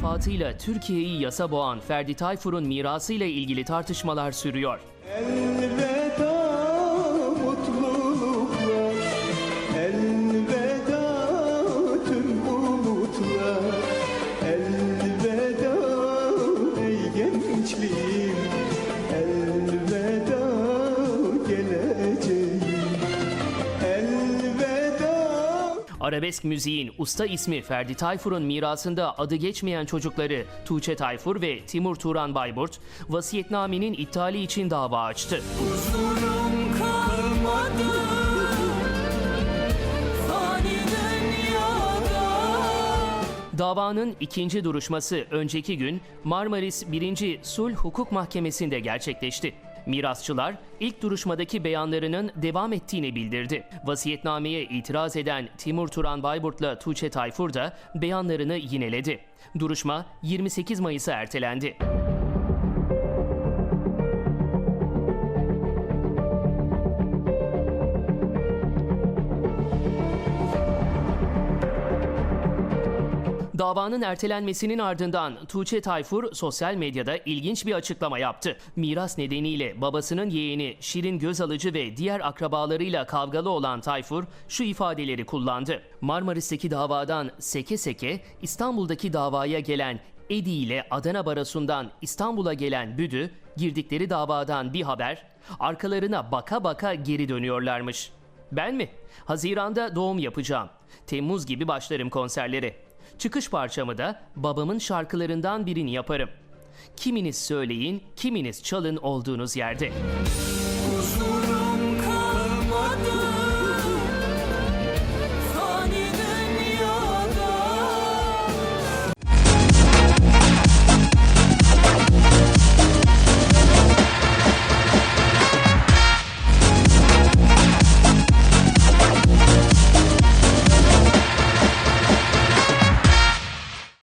vefatıyla Türkiye'yi yasa boğan Ferdi Tayfur'un mirasıyla ilgili tartışmalar sürüyor. Elveda mutluluklar Elveda tüm umutlar Elveda ey gençliğim Elveda Arabesk müziğin usta ismi Ferdi Tayfur'un mirasında adı geçmeyen çocukları Tuğçe Tayfur ve Timur Turan Bayburt, vasiyetnamenin iptali için dava açtı. Huzurum kalmadı Davanın ikinci duruşması önceki gün Marmaris 1. Sulh Hukuk Mahkemesi'nde gerçekleşti. Mirasçılar ilk duruşmadaki beyanlarının devam ettiğini bildirdi. Vasiyetnameye itiraz eden Timur Turan Bayburt'la Tuğçe Tayfur da beyanlarını yineledi. Duruşma 28 Mayıs'a ertelendi. Davanın ertelenmesinin ardından Tuğçe Tayfur sosyal medyada ilginç bir açıklama yaptı. Miras nedeniyle babasının yeğeni Şirin Gözalıcı ve diğer akrabalarıyla kavgalı olan Tayfur şu ifadeleri kullandı. Marmaris'teki davadan seke seke İstanbul'daki davaya gelen Edi ile Adana Barosu'ndan İstanbul'a gelen Büdü girdikleri davadan bir haber arkalarına baka baka geri dönüyorlarmış. Ben mi? Haziranda doğum yapacağım. Temmuz gibi başlarım konserlere. Çıkış parçamı da babamın şarkılarından birini yaparım. Kiminiz söyleyin, kiminiz çalın olduğunuz yerde. Huzur.